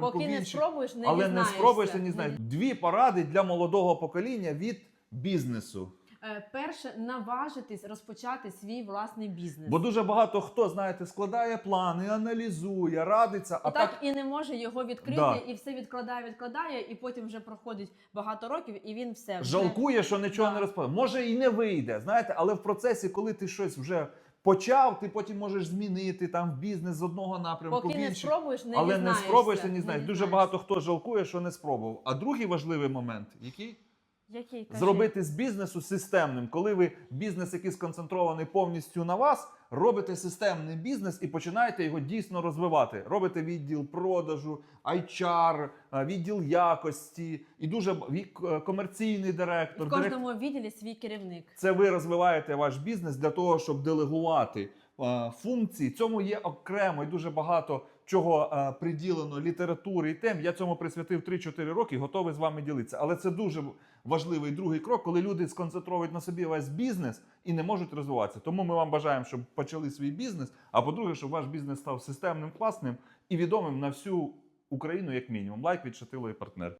Поки не спробуєш, не але не спробуєш, ти не знаєш. Дві поради для молодого покоління від бізнесу. Е, Перше, наважитись розпочати свій власний бізнес. Бо дуже багато хто, знаєте, складає плани, аналізує, радиться, а так, так і не може його відкрити, Да. і все відкладає, відкладає, і потім вже проходить багато років, і він все вже- жалкує, що нічого Да. не розповідає. Може і не вийде, знаєте, але в процесі, коли ти щось вже почав, ти потім можеш змінити там в бізнес з одного напрямку Поки в не спробуєш, не але не спробуєш, не знаєш. Дуже багато хто жалкує, що не спробував. А другий важливий момент, який Який, кажи? зробити з бізнесу системним, коли ви бізнес, який сконцентрований повністю на вас, робите системний бізнес і починаєте його дійсно розвивати. Робите відділ продажу, HR, е, відділ якості і дуже е, комерційний директор. в кожному відділі свій керівник. Це ви розвиваєте ваш бізнес для того, щоб делегувати е, функції. Цьому є окремо і дуже багато чого е, приділено літератури і тем. Я цьому присвятив 3-4 роки, готовий з вами ділитися. Але це дуже важливий другий крок, коли люди сконцентрують на собі весь бізнес і не можуть розвиватися. Тому ми вам бажаємо, щоб почали свій бізнес. А по-друге, щоб ваш бізнес став системним, класним і відомим на всю Україну, як мінімум. Лайк від Шатило і партнер.